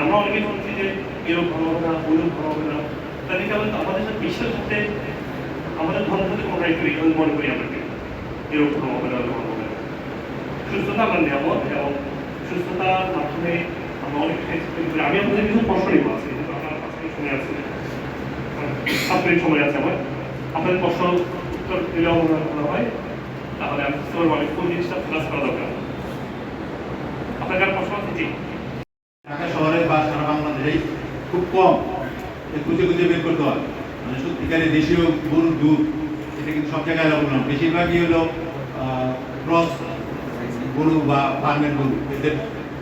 আমরা অনেকে শুনছি যে এরকম ভালো হবে না ওইরকম ভালো হবে না। তাহলে আমাদের সাথে বিশ্বের সাথে আমাদের ধর্মের সাথে কোনো রাইট করি আমি মনে করি আমাকে এরকম ভালো হবে না ওরকম হবে না। সুস্থতা আমরা নিরাপদ এবং সুস্থতার মাধ্যমে আমরা অনেক আমি আপনাদের কিছু প্রশ্ন নিব আছে আমার সময় আছে সময় আছে আমার। আপনাদের প্রশ্ন উত্তর মনে হয় তাহলে আমি বুঝতে পারব কোন জিনিসটা ফোকাস করা দরকার? আপনার প্রশ্ন আছে? জি। খুব কম। খুঁজে খুঁজে বের করতে হয়। মানে সত্যিকারে দেশীয় গরুর দুধ এটা কিন্তু সব জায়গায় অ্যালাউ না। বেশিরভাগই হলো ক্রস গরু বা ফার্মের গরু। এদের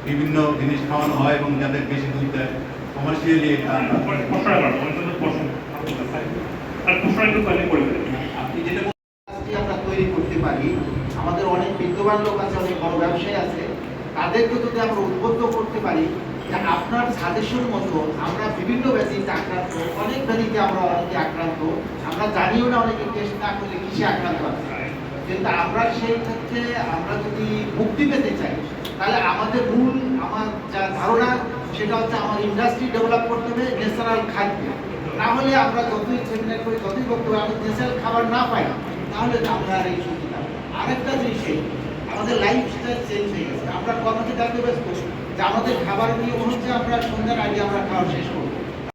বিভিন্ন জিনিস খাওয়ানো হয় এবং যাদের বেশি দুধ দেয়। কমার্শিয়ালি আপনি যেটা আমরা তৈরি করতে পারি। আমাদের অনেক বিদ্যমান লোক আছে অনেক বড় ব্যবসায়ী আছে। তাদেরকে যদি আমরা উদ্বুদ্ধ করতে পারি আপনার সাজেশন মতো আমরা বিভিন্ন ব্যাধিতে আক্রান্ত, অনেক ব্যাধিতে আমরা অনেকে আক্রান্ত, আমরা জানিও না অনেকে টেস্ট না করলে কিসে আক্রান্ত আছে কিন্তু আমরা সেই ক্ষেত্রে আমরা যদি মুক্তি পেতে চাই, তাহলে আমাদের মূল, আমার যা ধারণা, সেটা হচ্ছে আমার ইন্ডাস্ট্রি ডেভেলপ করতে হবে ন্যাচারাল খাদ্য। না হলে আমরা যতই সেমিনার করি, যতই বক্তব্য আমি ন্যাচারাল খাবার না পাই, তাহলে আমরা আর এই সুবিধা আরেকটা জিনিস, আমাদের লাইফস্টাইল চেঞ্জ হয়ে গেছে। আমরা কর্মকে দেখতে ব্যস্ত। যে আমাদের খাবার নিয়ে হচ্ছে আমরা সন্ধ্যার আগে আমরা খাওয়া শেষ করব।